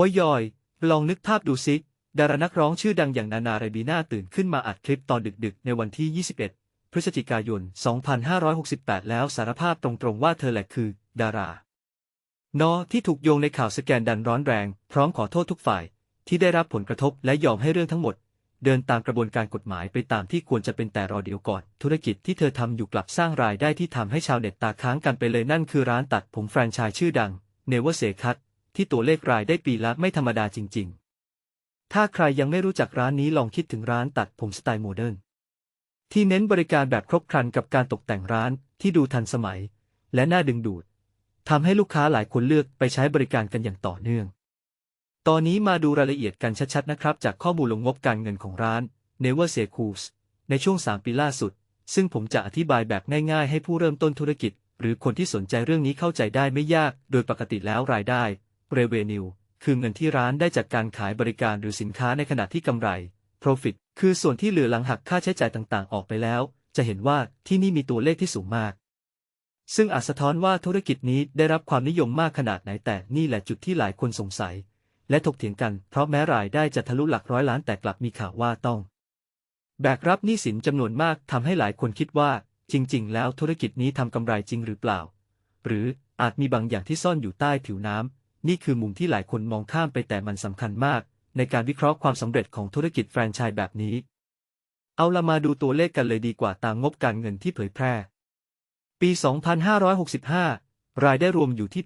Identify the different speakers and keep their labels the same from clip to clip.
Speaker 1: อ้ยยอย ลองนึกภาพดูซิ ดารานักร้องชื่อดังอย่างนานาเรบีนาตื่นขึ้นมาอัดคลิปตอนดึกๆ ในวันที่ 21 พฤศจิกายน 2568 แล้วสารภาพตรงๆว่าเธอแหละคือ ดารานอที่ถูกโยงในข่าวสแกนดันร้อนแรง พร้อมขอโทษทุกฝ่าย ที่ได้รับผลกระทบและยอมให้เรื่องทั้งหมด เดินตามกระบวนการกฎหมายไปตามที่ควรจะเป็นแต่รอเดียวก่อน ธุรกิจที่เธอทำอยู่กลับสร้างรายได้ที่ทำให้ชาวเน็ตตาค้างกันไปเลยนั่นคือร้านตัดผมแฟรนไชส์ชื่อดังเนเวอร์เซคัต ที่ตัวเลขรายได้ปีละไม่ธรรมดาจริง ๆ ถ้าใครยังไม่รู้จักร้านนี้ลองคิดถึงร้านตัดผมสไตล์โมเดิร์นที่เน้นบริการแบบครบครันกับการตกแต่งร้านที่ดูทันสมัย และน่าดึงดูดทำให้ลูกค้าหลายคนเลือกไปใช้บริการกันอย่างต่อเนื่อง ตอนนี้มาดูรายละเอียดกันชัดๆนะครับ จากข้อมูลลงงบการเงินของร้าน Never Say Cools ในช่วง 3 ปีล่าสุด ซึ่งผมจะอธิบายแบบง่ายๆ ให้ผู้เริ่มต้นธุรกิจ หรือคนที่สนใจเรื่องนี้เข้าใจได้ไม่ยาก โดยปกติแล้วรายได้ Revenue คือเงินที่ร้านได้จากการขายบริการหรือสินค้าในขณะที่กำไร Profit คือส่วนที่เหลือหลังหักค่าใช้จ่ายต่างๆ ออกไปแล้ว จะเห็นว่าที่นี่มีตัวเลขที่สูงมาก ซึ่งอาจสะท้อนว่าธุรกิจนี้ได้รับความนิยมมากขนาดไหนแต่นี่แหละจุดที่หลายคนสงสัย และถกเถียงกัน เพราะแม้รายได้จะทะลุหลักร้อยล้านแต่กลับมีข่าวว่าต้อง แบกรับหนี้สินจำนวนมากทำให้หลายคนคิดว่า จริง ๆ แล้วธุรกิจนี้ทำกำไรจริงหรือเปล่า หรืออาจมีบางอย่างที่ซ่อนอยู่ใต้ผิวน้ำ นี่คือมุมที่หลายคนมองข้ามไปแต่มันสำคัญมาก ในการวิเคราะห์ความสำเร็จของธุรกิจแฟรนไชส์แบบนี้ เอาละมาดูตัวเลขกันเลยดีกว่าตามงบการเงินที่เผยแพร่ ปี 2565 รายได้รวมอยู่ที่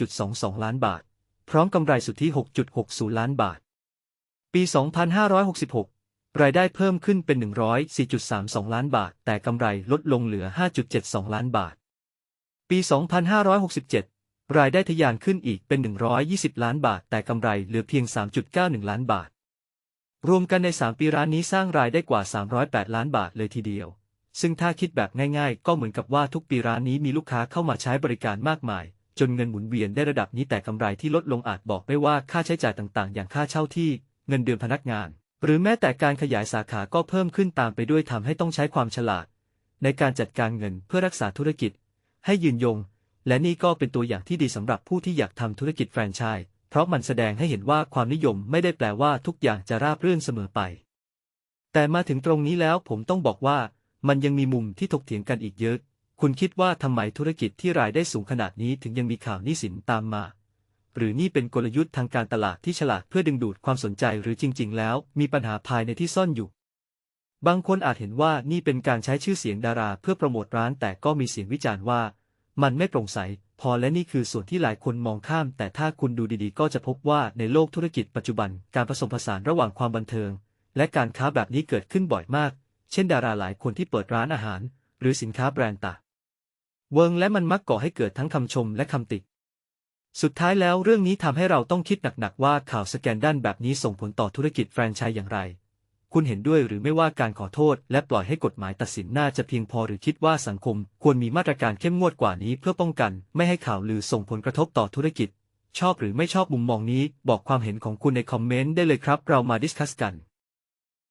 Speaker 1: 84.22 ล้านบาท พร้อมกำไรสุทธิ 6.60 ล้านบาท ปี 2566 รายได้เพิ่มขึ้นเป็น 104.32 ล้านบาท แต่กำไรลดลงเหลือ 5.72 ล้านบาท ปี 2567 รายได้ทะยานขึ้นอีกเป็น 120 ล้านบาท แต่กำไรเหลือเพียง 3.91 ล้านบาท รวมกันใน 3 ปีร้านนี้สร้างรายได้กว่า 308 ล้านบาทเลยทีเดียว ซึ่งถ้าคิดแบบง่ายๆ ก็เหมือนกับว่าทุกปีร้านนี้มีลูกค้าเข้ามาใช้บริการมากมาย จนเงินหมุนเวียนได้ระดับนี้แต่กำไรที่ลดลงอาจบอกได้ว่าค่าใช้จ่ายต่างๆ อย่างค่าเช่าที่ เงินเดือนพนักงาน หรือแม้แต่การขยายสาขาก็เพิ่มขึ้นตามไปด้วยทำให้ต้องใช้ความฉลาด ในการจัดการเงินเพื่อรักษาธุรกิจ ให้ยืนยง และนี่ก็เป็นตัวอย่างที่ดีสำหรับผู้ที่อยากทำธุรกิจแฟรนไชส์เพราะมันแสดงให้เห็นว่าความนิยมไม่ได้แปลว่าทุกอย่างจะราบรื่นเสมอไป แต่มาถึงตรงนี้แล้วผมต้องบอกว่า มันยังมีมุมที่ถกเถียงกันอีกเยอะ คุณคิดว่าทำไมธุรกิจที่รายได้สูงขนาดนี้ถึงยังมีข่าวหนี้สินตามมา หรือนี่เป็นกลยุทธ์ทางการตลาดที่ฉลาดเพื่อดึงดูดความสนใจหรือจริง ๆ แล้ว มีปัญหาภายในที่ซ่อนอยู่ บางคนอาจเห็นว่านี่เป็นการใช้ชื่อเสียงดารา เพื่อโปรโมทร้านแต่ก็มีเสียงวิจารณ์ว่า มันไม่โปร่งใส พอและนี่คือส่วนที่หลายคนมองข้าม แต่ถ้าคุณดูดีๆ ก็จะพบว่าในโลกธุรกิจปัจจุบันการผสมผสานระหว่างความบันเทิง และการค้าแบบนี้เกิดขึ้นบ่อยมาก เช่นดาราหลายคนที่เปิดร้านอาหาร หรือสินค้าแบรนด์ต่างเวิงและมันมักก่อให้เกิดทั้งคำชมและคำติสุดท้ายแล้วเรื่องนี้ทำให้เราต้องคิดหนักๆว่าข่าวสแกนด้านแบบนี้ส่งผลต่อธุรกิจแฟรนไชส์อย่างไร คุณเห็นด้วยหรือไม่ว่าการขอโทษ และปล่อยให้กฎหมายตัดสินน่าจะเพียงพอหรือคิดว่าสังคม ควรมีมาตรการเข้มงวดกว่านี้เพื่อป้องกัน ไม่ให้ข่าวลือส่งผลกระทบต่อธุรกิจ ชอบหรือไม่ชอบมุมมองนี้ บอกความเห็นของคุณในคอมเมนต์ได้เลยครับ เรามาดิสคัสกัน